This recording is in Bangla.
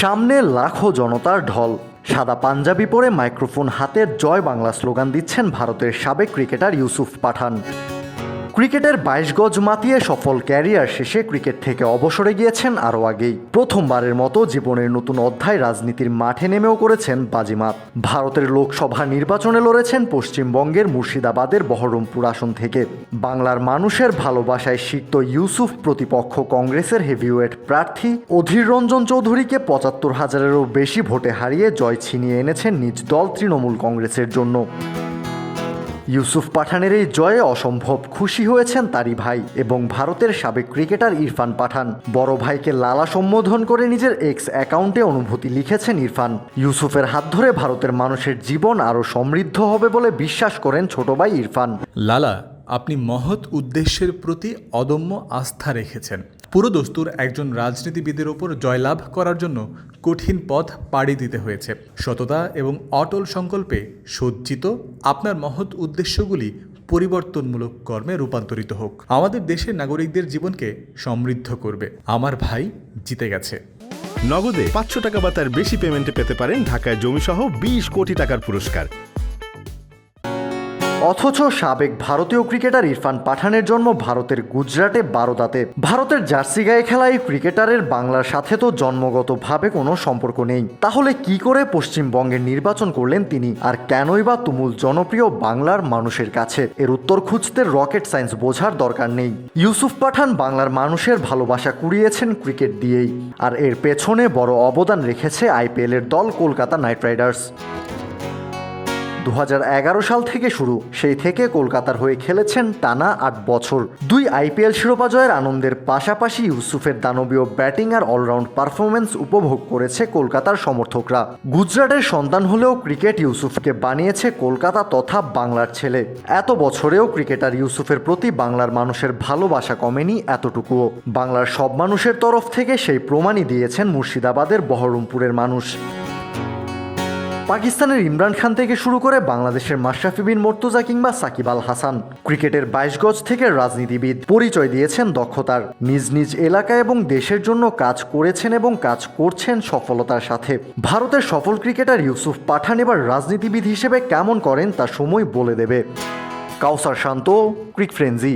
সামনে লাখো জনতার ঢল। সাদা পাঞ্জাবি পরে মাইক্রোফোন হাতে জয় বাংলা স্লোগান দিচ্ছেন ভারতের সাবেক ক্রিকেটার ইউসুফ পাঠান। ক্রিকেটের বাইশ গজ মাতিয়ে সফল ক্যারিয়ার শেষে ক্রিকেট থেকে অবসরে গিয়েছেন আরও আগেই। প্রথমবারের মতো জীবনের নতুন অধ্যায় রাজনীতির মাঠে নেমেও করেছেন বাজিমাত। ভারতের লোকসভা নির্বাচনে লড়েছেন পশ্চিমবঙ্গের মুর্শিদাবাদের বহরমপুর আসন থেকে। বাংলার মানুষের ভালোবাসায় সিক্ত ইউসুফ প্রতিপক্ষ কংগ্রেসের হেভিওয়েট প্রার্থী অধীর রঞ্জন চৌধুরীকে পঁচাত্তর হাজারেরও বেশি ভোটে হারিয়ে জয় ছিনিয়ে এনেছেন নিজ দল তৃণমূল কংগ্রেসের জন্য। ইউসুফ পাঠানের এই জয়ে অসম্ভব খুশি হয়েছেন তারই ভাই এবং ভারতের সাবেক ক্রিকেটার ইরফান পাঠান। বড় ভাইকে লালা সম্বোধন করে নিজের এক্স অ্যাকাউন্টে অনুভূতি লিখেছেন ইরফান। ইউসুফের হাত ধরে ভারতের মানুষের জীবন আরও সমৃদ্ধ হবে বলে বিশ্বাস করেন ছোট ভাই ইরফান। লালা, আপনি মহৎ উদ্দেশ্যের প্রতি অদম্য আস্থা রেখেছেন। পুরো দস্তুর একজন রাজনীতিবিদের ওপর জয়লাভ করার জন্য কঠিন পথ পাড়ি দিতে হয়েছে। সততা এবং অটল সংকল্পে সজ্জিত আপনার মহৎ উদ্দেশ্যগুলি পরিবর্তনমূলক কর্মে রূপান্তরিত হোক। আমাদের দেশের নাগরিকদের জীবনকে সমৃদ্ধ করবে। আমার ভাই জিতে গেছে। নগদে পাঁচশো টাকা বা তার বেশি পেমেন্টে পেতে পারেন ঢাকায় জমিসহ বিশ কোটি টাকার পুরস্কার। অথচ সাবেক ভারতীয় ক্রিকেটার ইরফান পাঠানের জন্ম ভারতের গুজরাটে বারোদাতে। ভারতের জার্সি গায়ে খেলা এই ক্রিকেটারের বাংলার সাথে তো জন্মগতভাবে কোনো সম্পর্ক নেই। তাহলে কি করে পশ্চিমবঙ্গের নির্বাচন করলেন তিনি? আর কেনই বা তুমুল জনপ্রিয় বাংলার মানুষের কাছে? এর উত্তর খুঁজতে রকেট সায়েন্স বোঝার দরকার নেই। ইউসুফ পাঠান বাংলার মানুষের ভালোবাসা কুড়িয়েছেন ক্রিকেট দিয়েই। আর এর পেছনে বড় অবদান রেখেছে আইপিএলের দল কলকাতা নাইট রাইডার্স। দু হাজার এগারো সাল থেকে শুরু। সেই থেকে কলকাতার হয়ে খেলেছেন টানা আট বছর। দুই আইপিএল শিরোপা জয়ের আনন্দের পাশাপাশি ইউসুফের দানবীয় ব্যাটিং আর অলরাউন্ড পারফরমেন্স উপভোগ করেছে কলকাতার সমর্থকরা। গুজরাটের সন্তান হলেও ক্রিকেট ইউসুফকে বানিয়েছে কলকাতা তথা বাংলার ছেলে। এত বছরেও ক্রিকেটার ইউসুফের প্রতি বাংলার মানুষের ভালোবাসা কমেনি এতটুকুও। বাংলার সব মানুষের তরফ থেকে সেই প্রমাণই দিয়েছেন মুর্শিদাবাদের বহরমপুরের মানুষ। পাকিস্তানের ইমরান খান থেকে শুরু করে বাংলাদেশের মাশরাফি বিন মর্তুজা কিংবা সাকিব আল হাসান। ক্রিকেটের বাইশ গজ থেকে রাজনীতিবিদ পরিচয় দিয়েছেন দক্ষতার। নিজ নিজ এলাকা এবং দেশের জন্য কাজ করেছেন এবং কাজ করছেন সফলতার সাথে। ভারতের সফল ক্রিকেটার ইউসুফ পাঠান এবার রাজনীতিবিদ হিসেবে কেমন করেন তা সময় বলে দেবে। কাউসার শান্ত, ক্রিক ফ্রেন্জি